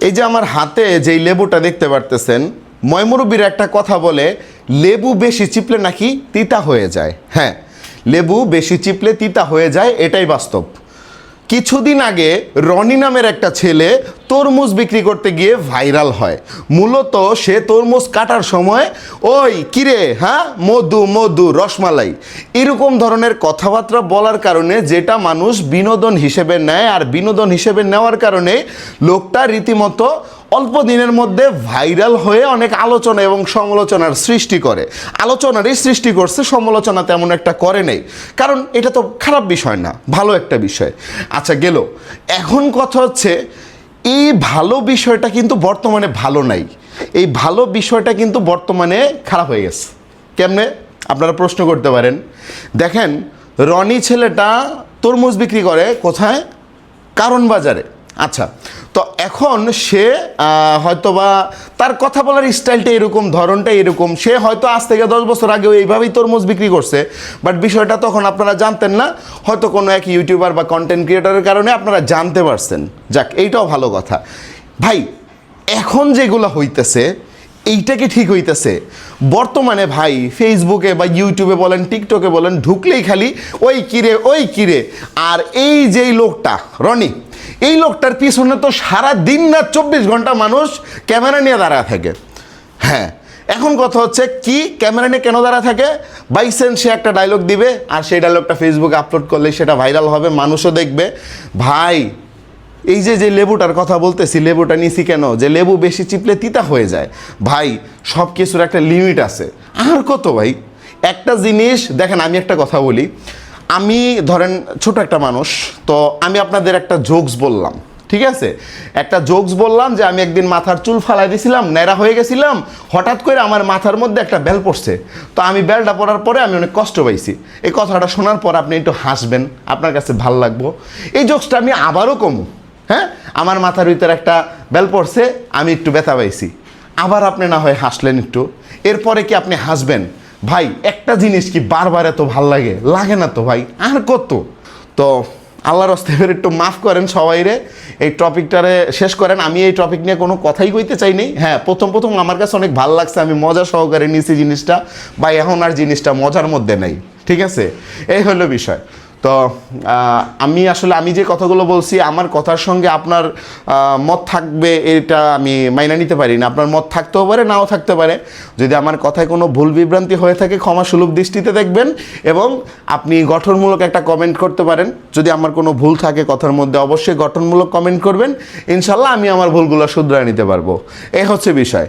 এই যে আমার হাতে যেই লেবুটা দেখতে পারতেছেন ময়মুরব্বীর একটা কথা বলে, লেবু বেশি চিপলে নাকি তিতা হয়ে যায়। হ্যাঁ লেবু বেশি চিপলে তিতা হয়ে যায়, এটাই বাস্তব। কিছুদিন আগে রনি নামের একটা ছেলে তরমুজ বিক্রি করতে গিয়ে ভাইরাল হয়। মূলত সে তরমুজ কাটার সময়, ওই কিরে হ্যাঁ? মধু মধু, রসমালাই। এরকম ধরনের কথাবার্তা বলার কারণে যেটা মানুষ বিনোদন হিসেবে নেয় আর বিনোদন হিসেবে নেওয়ার কারণে লোকটা রীতিমতো অল্প দিনের মধ্যে ভাইরাল হয়ে অনেক আলোচনা এবং সমালোচনার সৃষ্টি করে। আলোচনারই সৃষ্টি করছে, সমালোচনা তেমন একটা করে নেই। কারণ এটা তো খারাপ বিষয় না, ভালো একটা বিষয়। আচ্ছা গেল। এখন কথা হচ্ছে, এই ভালো বিষয়টা কিন্তু বর্তমানে ভালো নাই। এই ভালো বিষয়টা কিন্তু বর্তমানে খারাপ হয়ে গেছে। কেমনে? আপনারা প্রশ্ন করতে পারেন। দেখেন, রনি ছেলেটা তরমুজ বিক্রি করে কোথায়? কারণ বাজারে। আচ্ছা তো এখন সে হয়তোবা তার কথা বলার স্টাইলটা এরকম, ধরনটা এরকম, সে হয়তো আজ থেকে দশ বছর আগেও এইভাবেই তরমুজ বিক্রি করছে বাট বিষয়টা তখন আপনারা জানতেন না, হয়তো কোনো এক ইউটিউবার বা কন্টেন্ট ক্রিয়েটারের কারণে আপনারা জানতে পারছেন। যাক, এইটাও ভালো কথা। ভাই, এখন যেগুলো হইতেছে, এইটা কি ঠিক হইতেছে? বর্তমানে ভাই ফেসবুকে বা ইউটিউবে বলেন টিকটকে বলেন, ঢুকলেই খালি, ওই কিরে ওই কিরে আর এই যেই লোকটা, রনি এই লোকটার পিছনে তো সারা দিন না চব্বিশ ঘণ্টা মানুষ ক্যামেরা নিয়ে দাঁড়ায় থাকে। হ্যাঁ এখন কথা হচ্ছে কি ক্যামেরা নিয়ে কেন দাঁড়া থাকে? বাইসেন্স সে একটা ডায়লগ দিবে আর সেই ডায়লগটা ফেসবুকে আপলোড করলে সেটা ভাইরাল হবে, মানুষও দেখবে। ভাই, এই যে যে লেবুটার কথা বলতেছি, লেবুটা নিছি কেন? যে লেবু বেশি চিপলে তিতা হয়ে যায়। ভাই সব কিছুর একটা লিমিট আছে। আর কত ভাই? একটা জিনিস, দেখেন আমি একটা কথা বলি। আমি, ধরেন, ছোট একটা মানুষ, তো আমি আপনাদের একটা জোকস বললাম, ঠিক আছে? একটা জোকস বললাম যে আমি একদিন মাথার চুল ফালাই দিয়েছিলাম ন্যাড়া হয়ে গেছিলাম, হঠাৎ করে আমার মাথার মধ্যে একটা বেল পড়ছে। তো আমি বেলটা পড়ার পরে আমি অনেক কষ্ট পাইছি। এই কথাটা শোনার পর আপনি একটু হাসবেন, আপনার কাছে ভালো লাগবো। এই জোকসটা আমি আবারও কমু হ্যাঁ? আমার মাথার ভিতরে একটা বেল পড়ছে, আমি একটু ব্যথা পাইছি। আবার আপনি না হয় হাসলেন একটু। এরপরে কি আপনি হাসবেন? ভাই, একটা জিনিস কি বারবার এত ভালো লাগে? লাগে না তো ভাই, আর কত? তো আল্লাহর অস্তেবের একটু মাফ করেন সবাই রে। এই টপিকটারে শেষ করেন। আমি এই টপিক নিয়ে কোনো কথাই কইতে চাই হ্যাঁ প্রথম প্রথম আমার কাছে অনেক ভালো লাগছে। আমি মজা সহকারে নিয়েছি জিনিসটা, বা এখন আর জিনিসটা মজার মধ্যে নেই। ঠিক আছে? এই হলো বিষয়। তো আমি আসলে, আমি যে কথাগুলো বলছি, আমার কথার সঙ্গে আপনার মত থাকবে, এটা আমি মাইনা নিতে পারি না। আপনার মত থাকতেও পারে, নাও থাকতে পারে। যদি আমার কথায় কোনো ভুল বিভ্রান্তি হয়ে থাকে, ক্ষমা সুলভ দৃষ্টিতে দেখবেন এবং আপনি গঠনমূলক একটা কমেন্ট করতে পারেন। যদি আমার কোনো ভুল থাকে কথার মধ্যে, অবশ্যই গঠনমূলক কমেন্ট করবেন। ইনশাল্লাহ আমি আমার ভুলগুলো শুধরে নিতে পারব। এই হচ্ছে বিষয়।